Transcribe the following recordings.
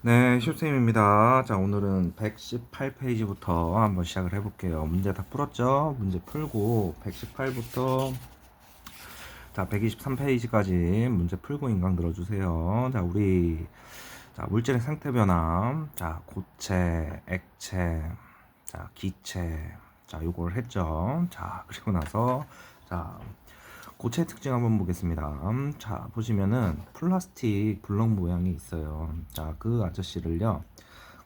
네, 쇼쌤입니다. 자, 오늘은 118페이지부터 한번 시작을 해볼게요. 문제 다 풀었죠? 문제 풀고 118부터 자, 123페이지까지 문제 풀고 인강 들어주세요. 자, 우리 자, 물질의 상태 변화, 자, 고체, 액체, 자, 기체, 자, 요걸 했죠. 자, 그리고 나서 자, 고체 특징 한번 보겠습니다. 음, 자, 보시면은 플라스틱 블럭 모양이 있어요. 자, 그 아저씨를요.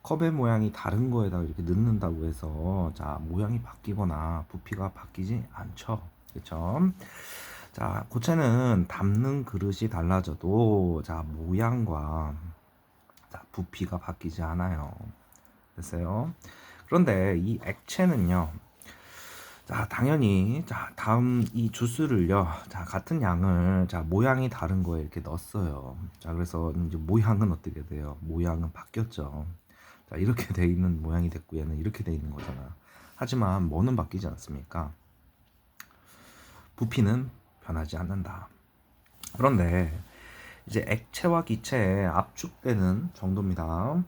컵의 모양이 다른 거에다가 이렇게 넣는다고 해서 자, 모양이 바뀌거나 부피가 바뀌지 않죠. 그렇죠? 자, 고체는 담는 그릇이 달라져도 자, 모양과 자, 부피가 바뀌지 않아요. 됐어요? 그런데 이 액체는요. 자, 당연히 자, 다음 이 주스를요. 자, 같은 양을 자, 모양이 다른 거에 이렇게 넣었어요. 자, 그래서 이제 모양은 어떻게 돼요? 모양은 바뀌었죠. 자, 이렇게 돼 있는 모양이 됐고 얘는 이렇게 돼 있는 거잖아. 하지만 뭐는 바뀌지 않습니까? 부피는 변하지 않는다. 그런데 이제 액체와 기체에 압축되는 정도입니다.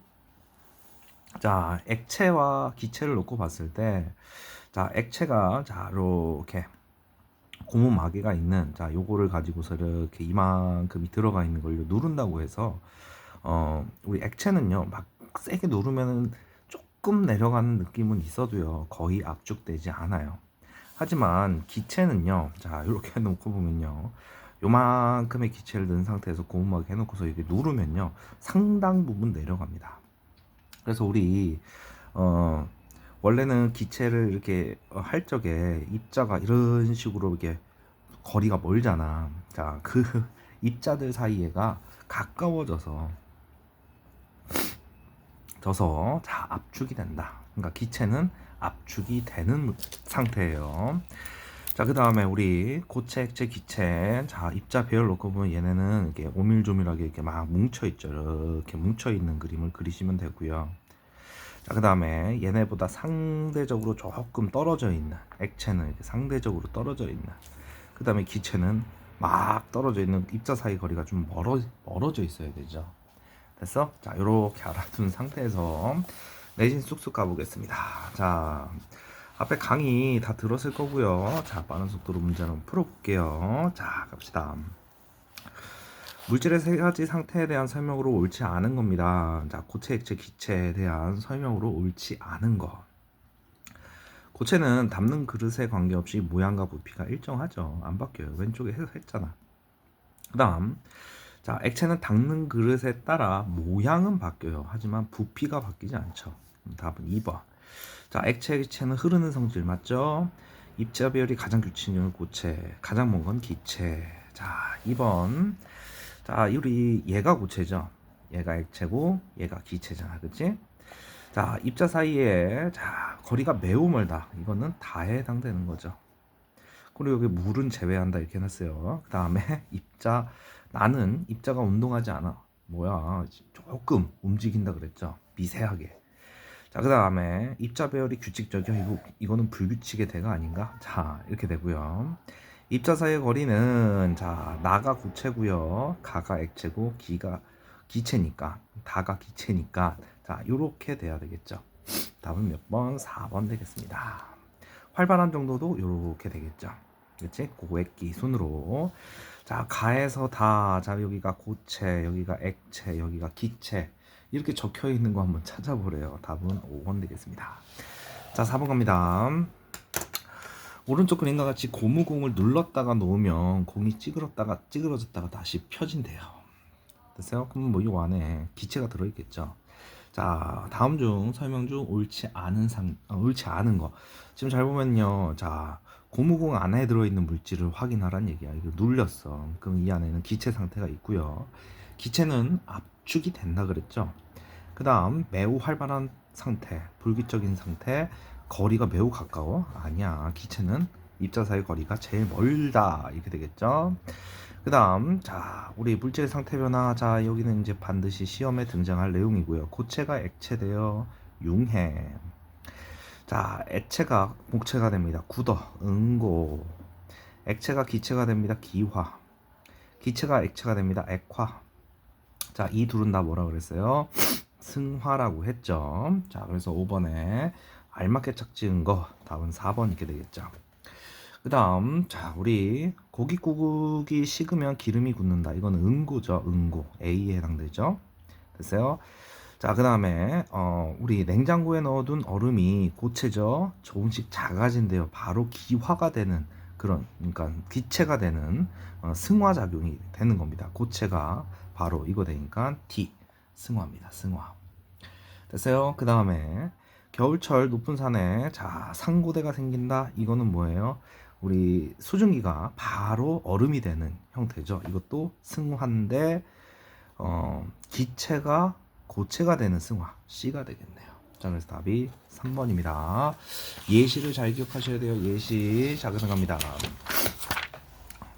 자, 액체와 기체를 놓고 봤을 때, 자, 액체가, 자, 이렇게 고무 마개가 있는, 자, 요거를 가지고서 이렇게 이만큼이 들어가 있는 걸 누른다고 해서, 어, 우리 액체는요, 막 세게 누르면은 조금 내려가는 느낌은 있어도요, 거의 압축되지 않아요. 하지만 기체는요, 자, 이렇게 놓고 보면요, 요만큼의 기체를 넣은 상태에서 고무마개 해놓고서 이렇게 누르면요, 상당 부분 내려갑니다. 그래서 우리 어 원래는 기체를 이렇게 어, 할 적에 입자가 이런 식으로 이렇게 거리가 멀잖아. 자, 그 입자들 사이에가 가까워져서 져서 자 압축이 된다. 그러니까 기체는 압축이 되는 상태예요. 자, 그 다음에 우리 고체, 액체, 기체. 자, 입자 배열 놓고 보면 얘네는 이렇게 오밀조밀하게 이렇게 막 뭉쳐 있죠. 이렇게 뭉쳐 있는 그림을 그리시면 되고요. 자, 그 다음에 얘네보다 상대적으로 조금 떨어져 있는 액체는 이렇게 상대적으로 떨어져 있는. 그 다음에 기체는 막 떨어져 있는 입자 사이 거리가 좀 멀어, 멀어져 있어야 되죠. 됐어? 자, 이렇게 알아둔 상태에서 내신 쑥쑥 가보겠습니다. 자, 앞에 강의 다 들었을 거고요. 자, 빠른 속도로 문제 한번 풀어볼게요. 자, 갑시다. 물질의 세 가지 상태에 대한 설명으로 옳지 않은 겁니다. 자, 고체, 액체, 기체에 대한 설명으로 옳지 않은 거. 고체는 담는 그릇에 관계없이 모양과 부피가 일정하죠. 안 바뀌어요. 왼쪽에 해서 했잖아. 그 다음, 자, 액체는 닦는 그릇에 따라 모양은 바뀌어요. 하지만 부피가 바뀌지 않죠. 답은 2번. 자, 액체, 기체는 흐르는 성질 맞죠? 입자 배열이 가장 규칙적인 고체, 가장 먼 건 기체. 자, 2번. 자, 우리 얘가 고체죠. 얘가 액체고 얘가 기체잖아. 그치? 자, 입자 사이에 자, 거리가 매우 멀다. 이거는 다에 해당되는 거죠. 그리고 여기 물은 제외한다 이렇게 해놨어요. 그 다음에 입자 나는 입자가 운동하지 않아. 뭐야? 조금 움직인다 그랬죠. 미세하게. 자, 그 다음에 입자 배열이 규칙적이야. 이거 이거는 불규칙의 대가 아닌가? 자, 이렇게 되고요. 입자 사이의 거리는 자 나가 고체고요. 가가 액체고 기가 기체니까 다가 기체니까. 자 요렇게 돼야 되겠죠. 답은 몇 번? 4번 되겠습니다. 활발한 정도도 요렇게 되겠죠. 그치? 고액기 순으로. 자 가에서 다 자 여기가 고체 여기가 액체 여기가 기체. 이렇게 적혀 있는 거 한번 찾아보래요. 답은 5번 되겠습니다. 자 4번 갑니다 오른쪽 그림과 같이 고무공을 눌렀다가 놓으면 공이 찌그렀다가 찌그러졌다가 다시 펴진대요. 됐어요? 그럼 뭐 이 안에 기체가 들어있겠죠. 자 다음 중 설명 중 옳지 않은 상 어, 옳지 않은 거 지금 잘 보면요. 자 고무공 안에 들어있는 물질을 확인하란 얘기야. 이거 눌렸어. 그럼 이 안에는 기체 상태가 있고요. 기체는 압축이 된다 그랬죠. 그 다음 매우 활발한 상태, 불규적인 상태, 거리가 매우 가까워? 아니야. 기체는 입자 사이 거리가 제일 멀다. 이렇게 되겠죠. 그 다음, 자, 우리 물질의 상태 변화. 자, 여기는 이제 반드시 시험에 등장할 내용이고요. 고체가 액체되어 융해. 자, 액체가 목체가 됩니다. 굳어, 응고. 액체가 기체가 됩니다. 기화. 기체가 액체가 됩니다. 액화. 자, 이 둘은 다 뭐라 그랬어요? 승화라고 했죠. 자, 그래서 5번에 알맞게 짝지은 거 답은 4번 이렇게 되겠죠. 그 다음 자 우리 고깃국이 식으면 기름이 굳는다. 이거는 응고죠 응고. A에 해당되죠. 됐어요? 자 그 다음에 어 우리 냉장고에 넣어둔 얼음이 고체죠. 조금씩 작아진대요. 바로 기화가 되는 그런 그러니까 기체가 되는 어, 승화 작용이 되는 겁니다. 고체가 바로 이거 되니까 D 승화입니다. 승화. 됐어요? 그 다음에 겨울철 높은 산에 자 상고대가 생긴다 이거는 뭐예요 우리 수증기가 바로 얼음이 되는 형태죠. 이것도 승화인데 어, 기체가 고체가 되는 승화 C가 되겠네요. 자 그래서 답이 3번입니다. 예시를 잘 기억하셔야 돼요. 예시 자 그래서 갑니다.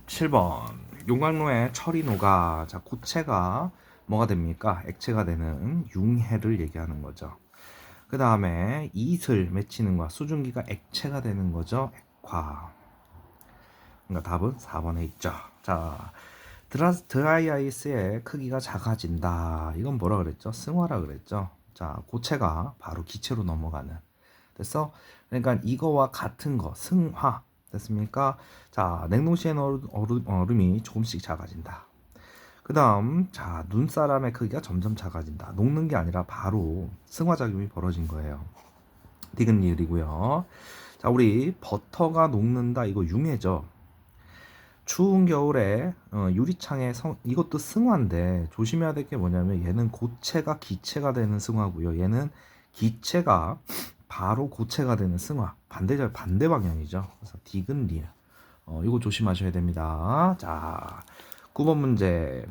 7번 용광로에 철이 녹아 자 고체가 뭐가 됩니까? 액체가 되는 융해를 얘기하는 거죠. 그 다음에 이슬 맺히는 거 수증기가 액체가 되는 거죠. 액화. 그러니까 답은 4번에 있죠. 자, 드라, 드라이 아이스의 크기가 작아진다. 이건 뭐라 그랬죠? 승화라 그랬죠. 자, 고체가 바로 기체로 넘어가는. 됐어? 그러니까 이거와 같은 거, 승화. 됐습니까? 자, 냉동실에 얼음, 얼음이 조금씩 작아진다. 그 다음, 자, 눈사람의 크기가 점점 작아진다. 녹는 게 아니라 바로 승화작용이 벌어진 거예요. 디귿리을이고요. 자, 우리 버터가 녹는다. 이거 융해죠. 추운 겨울에 어, 유리창에 성, 이것도 승화인데 조심해야 될 게 뭐냐면 얘는 고체가 기체가 되는 승화고요. 얘는 기체가 바로 고체가 되는 승화. 반대절 반대 방향이죠. 그래서 디귿 리을. 어, 이거 조심하셔야 됩니다. 자, 9번 문제.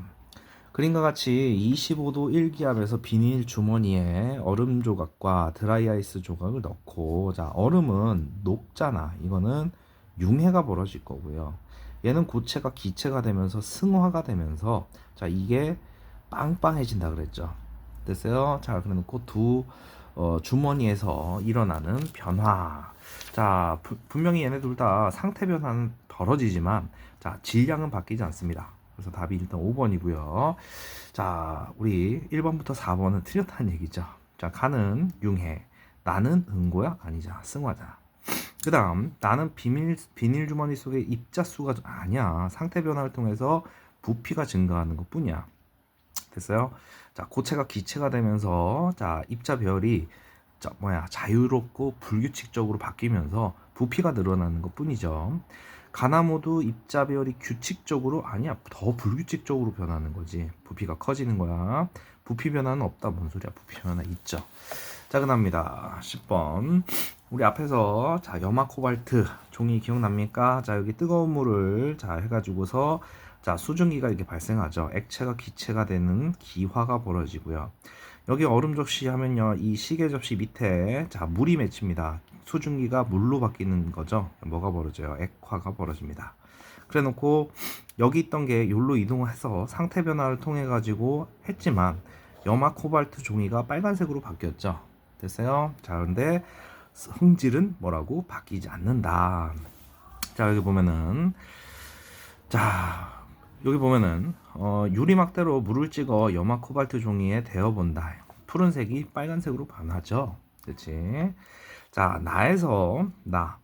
그림과 같이 25도 일기압에서 비닐 주머니에 얼음 조각과 드라이아이스 조각을 넣고 자, 얼음은 녹잖아. 이거는 융해가 벌어질 거고요. 얘는 고체가 기체가 되면서 승화가 되면서 자 이게 빵빵해진다 그랬죠. 됐어요? 자 그래놓고 두 어, 주머니에서 일어나는 변화. 자 부, 분명히 얘네 둘 다 상태 변화는 벌어지지만 자 질량은 바뀌지 않습니다. 그래서 답이 일단 5번이고요. 자 우리 1번부터 4번은 틀렸다는 얘기죠. 자 가는 융해, 나는 응고야? 아니자. 승화자. 그 다음 나는 비밀, 비닐 주머니 속에 입자 수가 아니야. 상태 변화를 통해서 부피가 증가하는 것 뿐이야. 됐어요? 자 고체가 기체가 되면서 자 입자 배열이 자, 뭐야 자유롭고 불규칙적으로 바뀌면서 부피가 늘어나는 것 뿐이죠 가나모도 입자 배열이 규칙적으로 아니야. 더 불규칙적으로 변하는 거지. 부피가 커지는 거야. 부피 변화는 없다. 뭔 소리야. 부피 변화 있죠. 자 그다음입니다. 10번. 우리 앞에서 자 염화 코발트. 종이 기억납니까? 자 여기 뜨거운 물을 자 해가지고서 자 수증기가 이렇게 발생하죠. 액체가 기체가 되는 기화가 벌어지고요. 여기 얼음 접시 하면요. 이 시계 접시 밑에 자 물이 맺힙니다. 수증기가 물로 바뀌는 거죠. 뭐가 벌어져요? 액화가 벌어집니다. 그래 놓고 여기 있던 게 여기로 이동해서 상태 변화를 통해 가지고 했지만 염화 코발트 종이가 빨간색으로 바뀌었죠. 됐어요? 자 그런데 성질은 뭐라고 바뀌지 않는다. 자 여기 보면은 자 여기 보면은 어, 유리막대로 물을 찍어 염화 코발트 종이에 데워 본다. 푸른색이 빨간색으로 변하죠. 그렇지? 자 나에서 나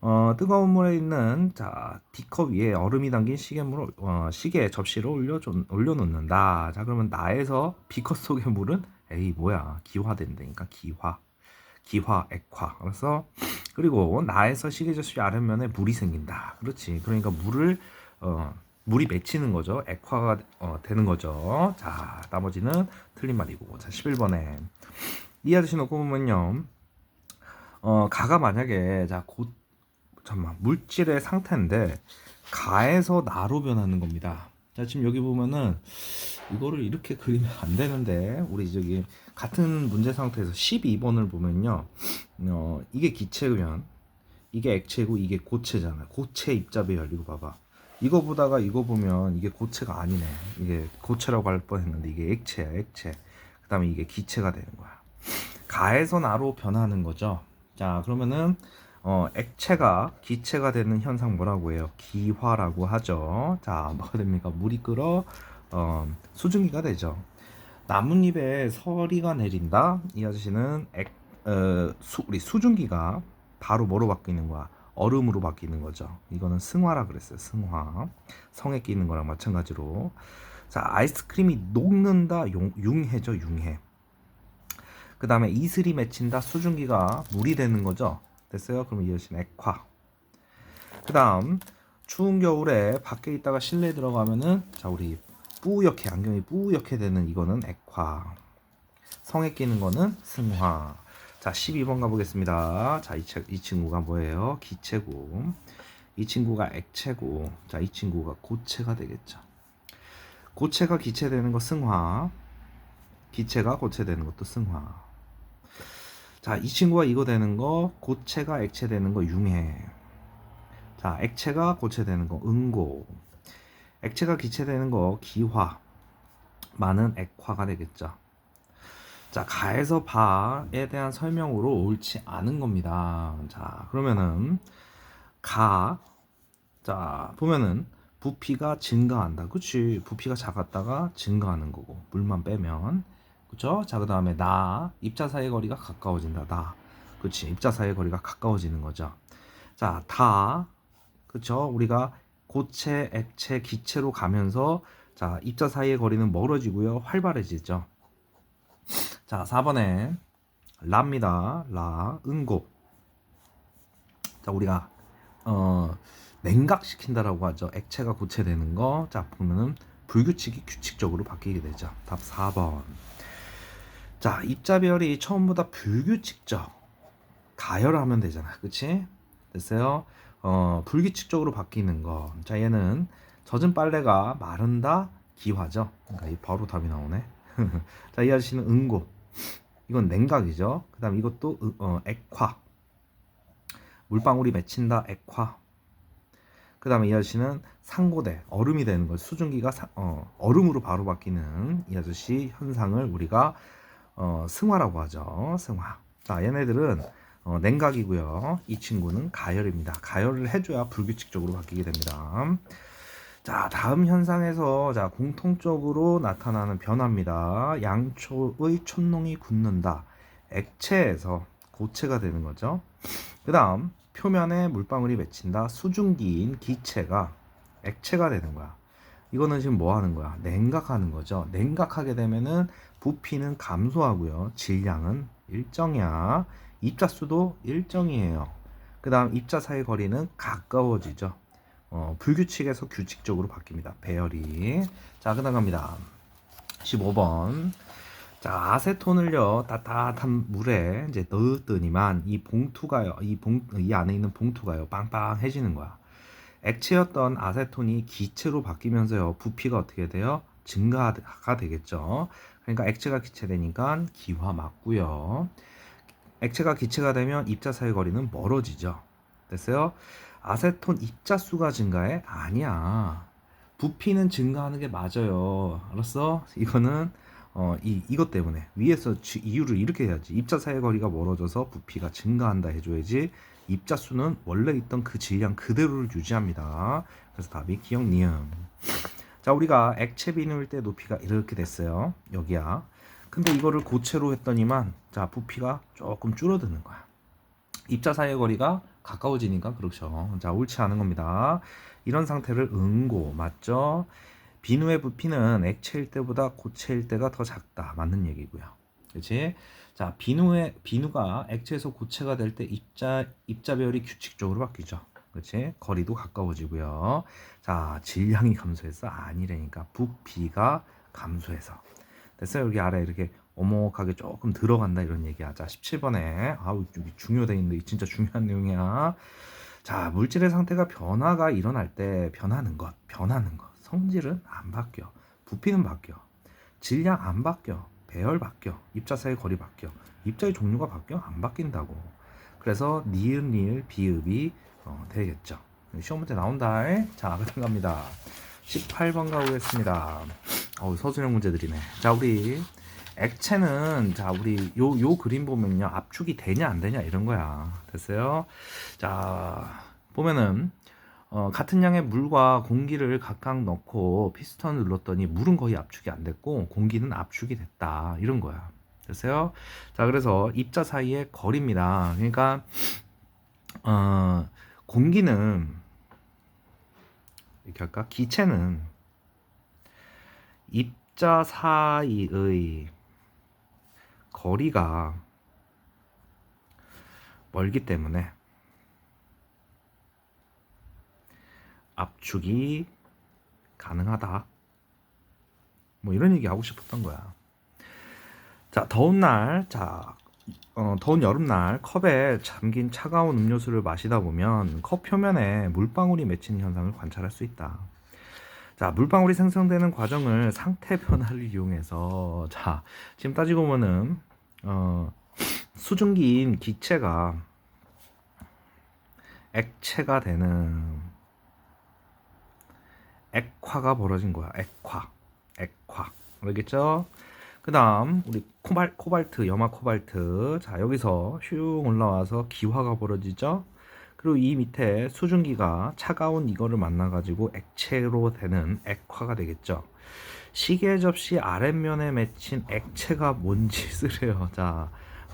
어, 뜨거운 물에 있는 자 D컵 위에 얼음이 담긴 시계물을 어, 시계 접시로 올려 올려놓는다. 자 그러면 나에서 B컵 속의 물은 에이 뭐야 기화된다니까 기화. 기화, 액화. 그래서 그리고 나에서 시계 접시 아랫면에 물이 생긴다. 그렇지. 그러니까 물을 어, 물이 맺히는 거죠. 액화가 어, 되는 거죠. 자, 나머지는 틀린 말이고. 자, 11번에 이 아저씨 놓고 보면요. 어, 가가 만약에 자, 곧 잠만 물질의 상태인데 가에서 나로 변하는 겁니다. 자, 지금 여기 보면은 이거를 이렇게 그리면 안 되는데 우리 저기 같은 문제 상태에서 12번을 보면요. 어, 이게 기체면 이게 액체고 이게 고체잖아요. 고체 입자 배열 이거 봐봐. 이거 보다가 이거 보면 이게 고체가 아니네. 이게 고체라고 할 뻔했는데 이게 액체야, 액체. 그다음에 이게 기체가 되는 거야. 가에서 나로 변하는 거죠. 자, 그러면은 어, 액체가 기체가 되는 현상 뭐라고 해요? 기화라고 하죠. 자, 뭐가 됩니까? 물이 끓어 어, 수증기가 되죠. 나뭇잎에 서리가 내린다. 이 아저씨는 액, 어, 수, 우리 수증기가 바로 뭐로 바뀌는 거야? 얼음으로 바뀌는 거죠. 이거는 승화라 그랬어요. 승화. 성에 끼는 거랑 마찬가지로. 자, 아이스크림이 녹는다. 용, 융해죠. 융해. 그 다음에 이슬이 맺힌다. 수증기가 물이 되는 거죠. 됐어요? 그럼 이 아저씨는 액화. 그 다음 추운 겨울에 밖에 있다가 실내에 들어가면은 자 우리 뿌옇게 안경이 뿌옇게 되는 이거는 액화 성에 끼는 거는 승화 자 12번 가보겠습니다 자이 이 친구가 뭐예요 기체고 이 친구가 액체고 자 이 친구가 고체가 되겠죠 고체가 기체되는 거 승화 기체가 고체되는 것도 승화 자 이 친구가 이거 되는 거 고체가 액체 되는 거 융해 자, 액체가 고체 되는 거 응고. 액체가 기체 되는 거 기화. 많은 액화가 되겠죠. 자, 가에서 바에 대한 설명으로 옳지 않은 겁니다. 자, 그러면은 가. 자, 보면은 부피가 증가한다. 그치? 부피가 작았다가 증가하는 거고. 물만 빼면. 그쵸? 자, 그 다음에 나. 입자 사이의 거리가 가까워진다. 나. 그치? 입자 사이의 거리가 가까워지는 거죠. 자, 다. 그쵸? 우리가 고체, 액체, 기체로 가면서 자 입자 사이의 거리는 멀어지고요. 활발해지죠. 자 4번에 라입니다. 라, 응고. 자 우리가 어, 냉각시킨다라고 하죠. 액체가 고체되는 거. 자 보면은 불규칙이 규칙적으로 바뀌게 되죠. 답 4번. 자 입자별이 처음보다 불규칙적 가열하면 되잖아. 그치? 됐어요? 어, 불규칙적으로 바뀌는 거. 자, 얘는 젖은 빨래가 마른다 기화죠. 그러니까 이 바로 답이 나오네. 자, 이 아저씨는 응고. 이건 냉각이죠. 그다음 이것도 으, 어, 액화. 물방울이 맺힌다 액화. 그다음에 이 아저씨는 상고대 얼음이 되는 거 수증기가 사, 어, 얼음으로 바로 바뀌는 이 아저씨 현상을 우리가 어, 승화라고 하죠. 승화. 자, 얘네들은 어, 냉각이고요. 이 친구는 가열입니다. 가열을 해줘야 불규칙적으로 바뀌게 됩니다. 자, 다음 현상에서 자 공통적으로 나타나는 변화입니다. 양초의 촛농이 굳는다. 액체에서 고체가 되는 거죠. 그 다음 표면에 물방울이 맺힌다. 수증기인 기체가 액체가 되는 거야. 이거는 지금 뭐 하는 거야? 냉각하는 거죠. 냉각하게 되면은 부피는 감소하고요. 질량은 일정이야. 입자수도 일정이에요. 그 다음 입자 사이 거리는 가까워지죠. 어, 불규칙에서 규칙적으로 바뀝니다. 배열이. 자, 그 다음 갑니다. 15번. 자, 아세톤을요, 따뜻한 물에 이제 넣었더니만 이 봉투가요, 이 봉, 이 안에 있는 봉투가요, 빵빵해지는 거야. 액체였던 아세톤이 기체로 바뀌면서요, 부피가 어떻게 돼요? 증가가 되겠죠. 그러니까 액체가 기체되니까 기화 맞고요. 액체가 기체가 되면 입자 사이 거리는 멀어지죠. 됐어요? 아세톤 입자 수가 증가해? 아니야. 부피는 증가하는 게 맞아요. 알았어? 이거는 어, 이 이것 때문에 위에서 지, 이유를 이렇게 해야지. 입자 사이 거리가 멀어져서 부피가 증가한다 해줘야지. 입자 수는 원래 있던 그 질량 그대로를 유지합니다. 그래서 답이 기억 니음. 자, 우리가 액체 비누일 때 높이가 이렇게 됐어요. 여기야. 근데 이거를 고체로 했더니만 자 부피가 조금 줄어드는 거야. 입자 사이의 거리가 가까워지니까 그렇죠. 자 옳지 않은 겁니다. 이런 상태를 응고 맞죠? 비누의 부피는 액체일 때보다 고체일 때가 더 작다 맞는 얘기고요. 그렇지? 자 비누의 비누가 액체에서 고체가 될 때 입자 입자별이 규칙적으로 바뀌죠. 그렇지? 거리도 가까워지고요. 자 질량이 감소해서 아니라니까 부피가 감소해서 됐어요. 여기 아래 이렇게 오목하게 조금 들어간다 이런 얘기하자. 17번에 아우 좀 중요돼 있는데 진짜 중요한 내용이야. 자 물질의 상태가 변화가 일어날 때 변하는 것, 변하는 것. 성질은 안 바뀌어. 부피는 바뀌어. 질량 안 바뀌어. 배열 바뀌어. 입자 사이 거리 바뀌어. 입자의 종류가 바뀌어 안 바뀐다고. 그래서 니은 리을 비읍이 어, 되겠죠. 시험 문제 나온다. 자, 그다음 갑니다. 18번 가보겠습니다. 어우, 서술형 문제들이네. 자, 우리 액체는 자, 우리 요 요 그림 보면요. 압축이 되냐 안 되냐 이런 거야. 됐어요? 자, 보면은 어, 같은 양의 물과 공기를 각각 넣고 피스톤을 눌렀더니 물은 거의 압축이 안 됐고 공기는 압축이 됐다 이런 거야. 됐어요? 자 그래서 입자 사이의 거리입니다. 그러니까 어, 공기는 이렇게 할까? 기체는 입자 사이의 거리가 멀기 때문에 압축이 가능하다. 뭐 이런 얘기 하고 싶었던 거야. 자, 더운 날, 자, 어, 더운 여름날 컵에 잠긴 차가운 음료수를 마시다 보면 컵 표면에 물방울이 맺히는 현상을 관찰할 수 있다. 자, 물방울이 생성되는 과정을 상태 변화를 이용해서 자, 지금 따지고 보면은 어, 수증기인 기체가 액체가 되는 액화가 벌어진 거야. 액화. 액화. 알겠죠? 그 다음, 우리 코발, 코발트, 염화 코발트. 자, 여기서 슝 올라와서 기화가 벌어지죠? 그리고 이 밑에 수증기가 차가운 이거를 만나 가지고 액체로 되는 액화가 되겠죠? 시계 접시 아랫면에 맺힌 액체가 뭔 짓을 해요? 자,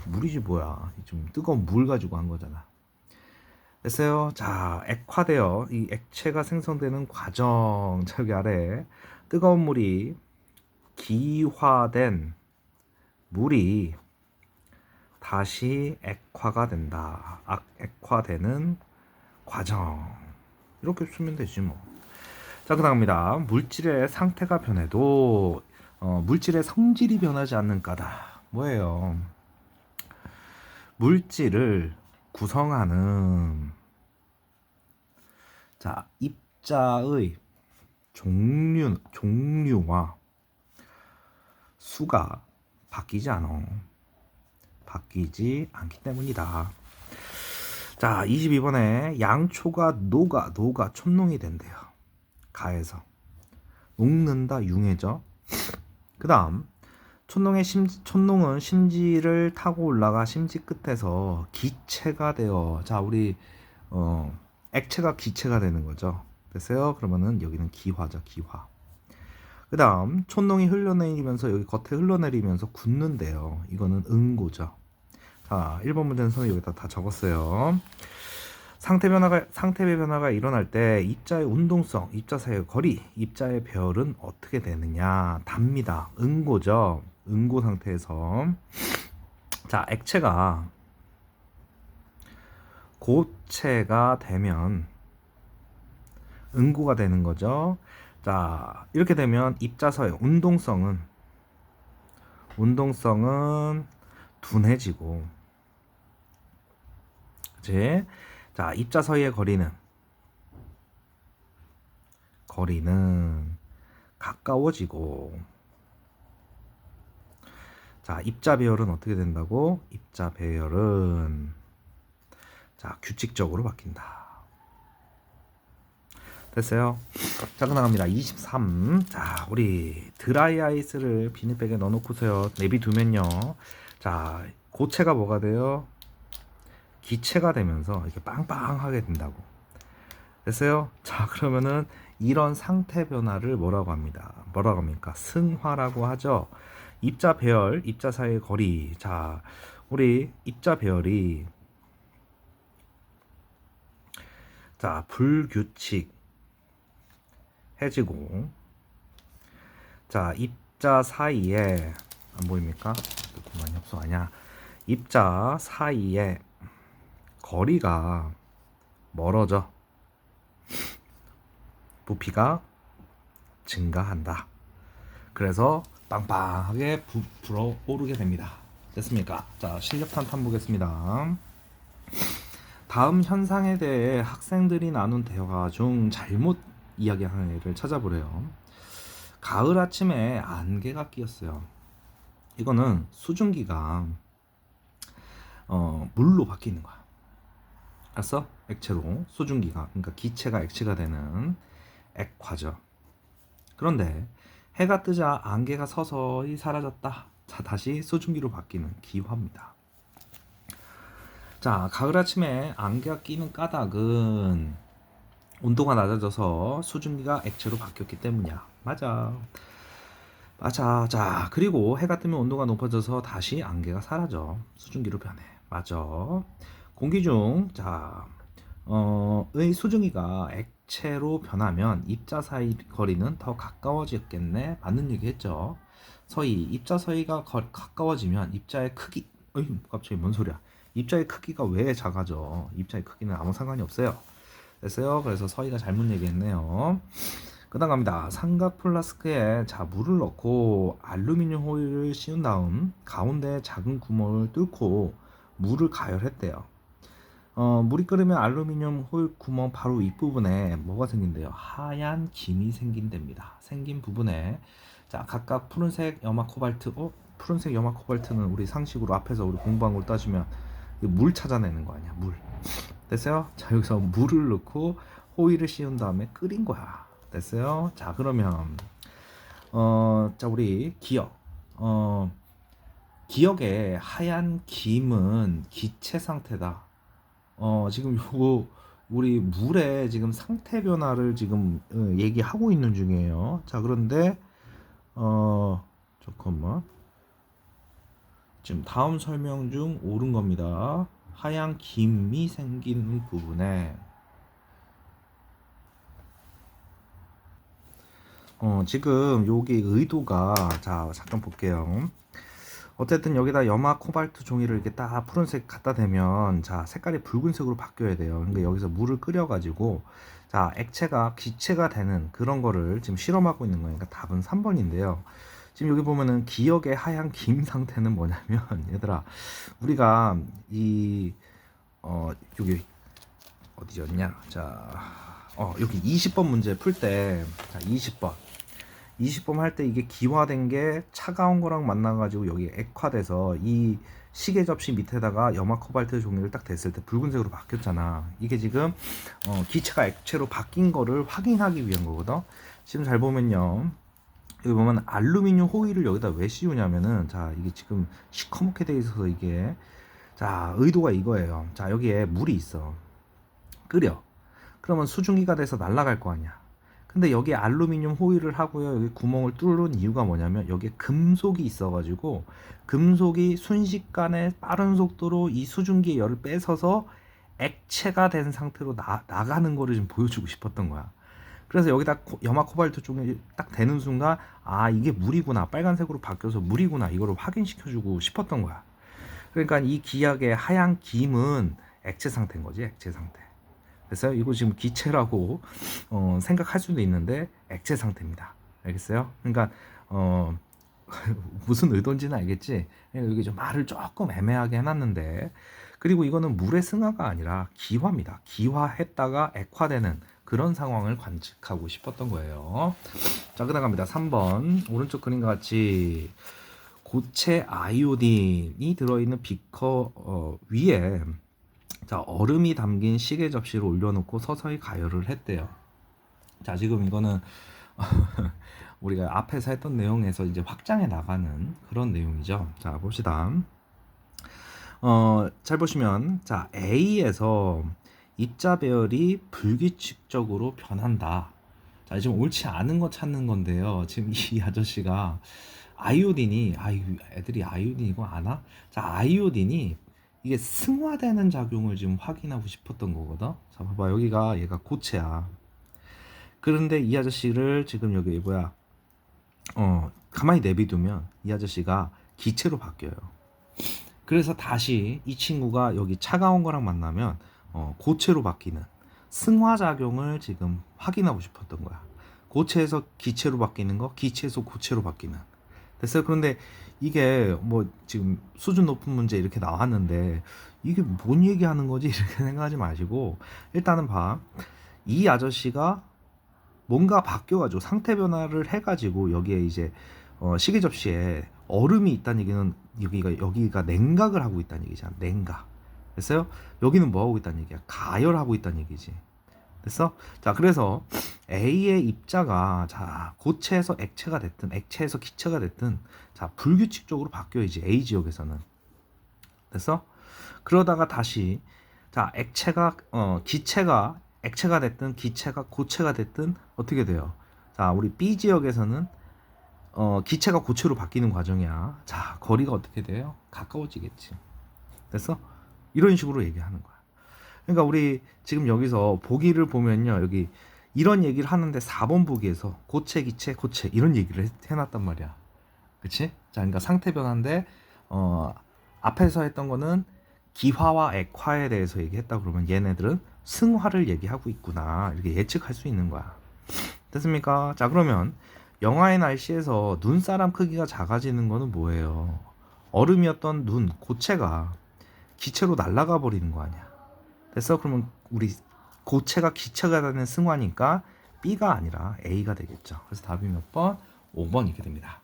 물이지 뭐야. 좀 뜨거운 물 가지고 한 거잖아. 됐어요. 자, 액화되어 이 액체가 생성되는 과정 저기 아래 뜨거운 물이 기화된 물이 다시 액화가 된다. 악, 액화되는 과정. 이렇게 쓰면 되지 뭐. 자, 그 다음입니다. 물질의 상태가 변해도 어, 물질의 성질이 변하지 않는 까다. 뭐예요? 물질을 구성하는 자 입자의 종류 종류와 수가 바뀌지 않아 바뀌지 않기 때문이다. 자 22번에 양초가 녹아 녹아 촌농이 된대요. 가에서 녹는다 융해져. 그 다음 촌농의 심, 촌농은 심지를 타고 올라가 심지 끝에서 기체가 되어 자 우리 어, 액체가 기체가 되는 거죠. 됐어요? 그러면은 여기는 기화죠, 기화. 그 다음 촌농이 흘러내리면서 여기 겉에 흘러내리면서 굳는데요. 이거는 응고죠. 자, 1번 문제는 선생님 여기다 다 적었어요. 상태 변화가 상태의 변화가 일어날 때 입자의 운동성, 입자 사이의 거리, 입자의 배열은 어떻게 되느냐? 답니다. 응고죠. 응고 상태에서 자 액체가 고체가 되면 응고가 되는 거죠. 자 이렇게 되면 입자서의 운동성은 운동성은 둔해지고 그치? 자 입자서의 거리는 거리는 가까워지고 자, 입자 배열은 어떻게 된다고? 입자 배열은 자, 규칙적으로 바뀐다. 됐어요? 자, 그 나갑니다. 23. 자, 우리 드라이 아이스를 비닐백에 넣어놓고서요. 내비두면요. 자, 고체가 뭐가 돼요? 기체가 되면서 이렇게 빵빵하게 된다고. 됐어요? 자, 그러면은 이런 상태 변화를 뭐라고 합니다. 뭐라고 합니까? 승화라고 하죠. 입자 배열, 입자 사이의 거리. 자, 우리 입자 배열이 자, 불규칙 해지고 자, 입자 사이에 안 보입니까? 그만 협소 아니야. 입자 사이에 거리가 멀어져. 부피가 증가한다. 그래서 빵빵하게 부, 불어 오르게 됩니다. 됐습니까? 자, 실력 탄탄 보겠습니다. 다음 현상에 대해 학생들이 나눈 대화 중 잘못 이야기하는 애를 찾아보래요. 가을 아침에 안개가 끼었어요. 이거는 수증기가 어, 물로 바뀌는 거야. 알았어? 액체로 수증기가 그러니까 기체가 액체가 되는 액화죠. 그런데 해가 뜨자 안개가 서서히 사라졌다. 자, 다시 수증기로 바뀌는 기화입니다. 자, 가을 아침에 안개가 끼는 까닭은 온도가 낮아져서 수증기가 액체로 바뀌었기 때문이야. 맞아. 맞아. 자, 그리고 해가 뜨면 온도가 높아져서 다시 안개가 사라져. 수증기로 변해. 맞아. 공기 중, 자, 어, 의 수증기가 액체로 변하면 입자 사이 거리는 더 가까워지겠네. 맞는 얘기 했죠. 서희, 입자 사이가 거- 가까워지면 입자의 크기, 어이, 갑자기 뭔 소리야. 입자의 크기가 왜 작아져? 입자의 크기는 아무 상관이 없어요. 됐어요? 그래서 서희가 잘못 얘기했네요. 그 다음 갑니다. 삼각 플라스크에 자 물을 넣고 알루미늄 호일을 씌운 다음 가운데 작은 구멍을 뚫고 물을 가열했대요. 어, 물이 끓으면 알루미늄 호일 구멍 바로 윗부분에 뭐가 생긴대요? 하얀 김이 생긴답니다. 생긴 부분에 자 각각 푸른색 염화 코발트, 어 푸른색 염화 코발트는 우리 상식으로 앞에서 우리 공부한 걸 따지면 이 물 찾아내는 거 아니야? 물. 됐어요? 자 여기서 물을 넣고 호일을 씌운 다음에 끓인 거야. 됐어요? 자 그러면 어 자 우리 기억 어 기억의 하얀 김은 기체 상태다. 어 지금 요거 우리 물의 지금 상태 변화를 지금 어, 얘기하고 있는 중이에요. 자 그런데 어 잠깐만 지금 다음 설명 중 옳은 겁니다. 하얀 김이 생기는 부분에 어, 지금 여기 의도가 자 잠깐 볼게요. 어쨌든 여기다 염화 코발트 종이를 이렇게 딱 푸른색 갖다 대면 자 색깔이 붉은색으로 바뀌어야 돼요. 그러니까 여기서 물을 끓여가지고 자 액체가 기체가 되는 그런 거를 지금 실험하고 있는 거니까 답은 3번인데요. 지금 여기 보면은 기억의 하얀 김 상태는 뭐냐면 얘들아 우리가 이 어 여기 어디였냐 자어 여기 20번 문제 풀때 자 20번 20번 할 때 이게 기화된 게 차가운 거랑 만나가지고 여기 액화돼서 이 시계 접시 밑에다가 염화 코발트 종이를 딱 댔을 때 붉은색으로 바뀌었잖아. 이게 지금 어, 기체가 액체로 바뀐 거를 확인하기 위한 거거든. 지금 잘 보면요. 여기 보면 알루미늄 호일을 여기다 왜 씌우냐면은 자 이게 지금 시커멓게 돼 있어서 이게 자 의도가 이거예요. 자 여기에 물이 있어. 끓여. 그러면 수증기가 돼서 날아갈 거 아니야. 근데 여기 알루미늄 호일을 하고요. 여기 구멍을 뚫은 이유가 뭐냐면 여기에 금속이 있어 가지고 금속이 순식간에 빠른 속도로 이 수증기의 열을 뺏어서 액체가 된 상태로 나, 나가는 거를 좀 보여주고 싶었던 거야. 그래서 여기다 코- 염화 코발트 쪽에 딱 대는 순간 아 이게 물이구나 빨간색으로 바뀌어서 물이구나 이거를 확인시켜주고 싶었던 거야. 그러니까 이 기약의 하얀 김은 액체 상태인 거지 액체 상태. 됐어요? 이거 지금 기체라고 어, 생각할 수도 있는데 액체 상태입니다. 알겠어요? 그러니까 어, 무슨 의도인지는 알겠지. 여기 좀 말을 조금 애매하게 해놨는데 그리고 이거는 물의 승화가 아니라 기화입니다. 기화했다가 액화되는 그런 상황을 관측하고 싶었던 거예요. 자, 그다음 갑니다. 3번 오른쪽 그림과 같이 고체 아이오딘이 들어있는 비커 어, 위에 자 얼음이 담긴 시계 접시를 올려놓고 서서히 가열을 했대요. 자 지금 이거는 우리가 앞에서 했던 내용에서 이제 확장해 나가는 그런 내용이죠. 자 봅시다. 어, 잘 보시면 자 A에서 입자 배열이 불규칙적으로 변한다. 자 지금 옳지 않은 거 찾는 건데요. 지금 이 아저씨가 아이오딘이 아이 애들이 아이오딘 이거 아나? 자 아이오딘이 이게 승화되는 작용을 지금 확인하고 싶었던 거거든. 자 봐봐 여기가 얘가 고체야. 그런데 이 아저씨를 지금 여기 뭐야? 어 가만히 내비두면 이 아저씨가 기체로 바뀌어요. 그래서 다시 이 친구가 여기 차가운 거랑 만나면 어, 고체로 바뀌는 승화 작용을 지금 확인하고 싶었던 거야. 고체에서 기체로 바뀌는 거, 기체에서 고체로 바뀌는. 됐어요. 그런데 이게 뭐 지금 수준 높은 문제 이렇게 나왔는데 이게 뭔 얘기하는 거지 이렇게 생각하지 마시고 일단은 봐. 이 아저씨가 뭔가 바뀌어가지고 상태 변화를 해가지고 여기에 이제 어, 시계 접시에 얼음이 있다는 얘기는 여기가 여기가 냉각을 하고 있다는 얘기잖아. 냉각. 됐어요? 여기는 뭐 하고 있다는 얘기야? 가열하고 있다는 얘기지. 됐어? 자, 그래서 A의 입자가 자 고체에서 액체가 됐든 액체에서 기체가 됐든 자 불규칙적으로 바뀌어야지 A 지역에서는 됐어? 그러다가 다시 자 액체가 어 기체가 액체가 됐든 기체가 고체가 됐든 어떻게 돼요? 자, 우리 B 지역에서는 어, 기체가 고체로 바뀌는 과정이야. 자, 거리가 어떻게 돼요? 가까워지겠지. 됐어? 이런 식으로 얘기하는 거야. 그러니까 우리 지금 여기서 보기를 보면요. 여기 이런 얘기를 하는데 4번 보기에서 고체, 기체, 고체 이런 얘기를 해- 해놨단 말이야. 그치? 자, 그러니까 상태 변화인데 어, 앞에서 했던 거는 기화와 액화에 대해서 얘기했다 그러면 얘네들은 승화를 얘기하고 있구나 이렇게 예측할 수 있는 거야. 됐습니까? 자, 그러면 영화의 날씨에서 눈사람 크기가 작아지는 거는 뭐예요? 얼음이었던 눈 고체가 기체로 날아가 버리는 거 아니야. 됐어? 그러면 우리 고체가 기체가 되는 승화니까 B가 아니라 A가 되겠죠. 그래서 답이 몇 번? 5번 이렇게 됩니다.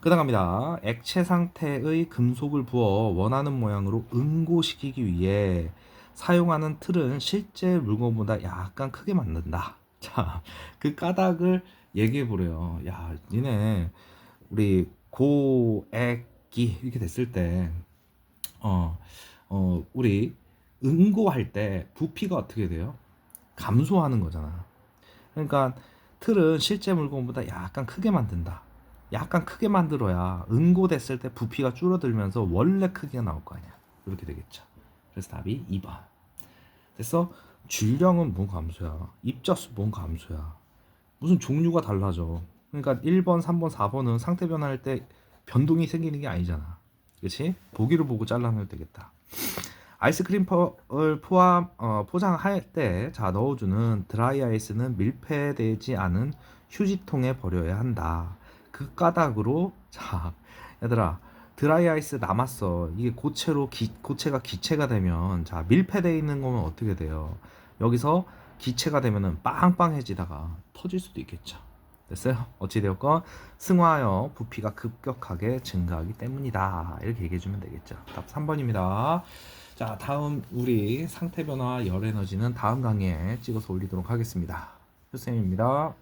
그 다음 갑니다. 액체 상태의 금속을 부어 원하는 모양으로 응고시키기 위해 사용하는 틀은 실제 물건보다 약간 크게 만든다. 자, 그 까닭을 얘기해 보래요. 야, 니네 우리 고액기 이렇게 됐을 때, 어, 어, 우리 응고할 때 부피가 어떻게 돼요? 감소하는 거잖아. 그러니까 틀은 실제 물건보다 약간 크게 만든다. 약간 크게 만들어야 응고됐을 때 부피가 줄어들면서 원래 크기가 나올 거 아니야. 이렇게 되겠죠. 그래서 답이 2번. 됐어? 줄량은 뭔 감소야. 입자수 뭔 감소야. 무슨 종류가 달라져. 그러니까 1번, 3번, 4번은 상태 변화할 때 변동이 생기는 게 아니잖아. 그렇지? 보기를 보고 잘라내면 되겠다. 아이스크림 을 포함 어, 포장할 때 자 넣어주는 드라이 아이스는 밀폐되지 않은 휴지통에 버려야 한다. 그 까닭으로 자 얘들아 드라이 아이스 남았어. 이게 고체로 기, 고체가 기체가 되면 자 밀폐되어 있는 거면 어떻게 돼요? 여기서 기체가 되면은 빵빵해지다가 터질 수도 있겠죠. 됐어요? 어찌되었건 승화하여 부피가 급격하게 증가하기 때문이다. 이렇게 얘기해 주면 되겠죠. 답 3번입니다. 자, 다음 우리 상태 변화 열 에너지는 다음 강의에 찍어서 올리도록 하겠습니다. 교수님입니다.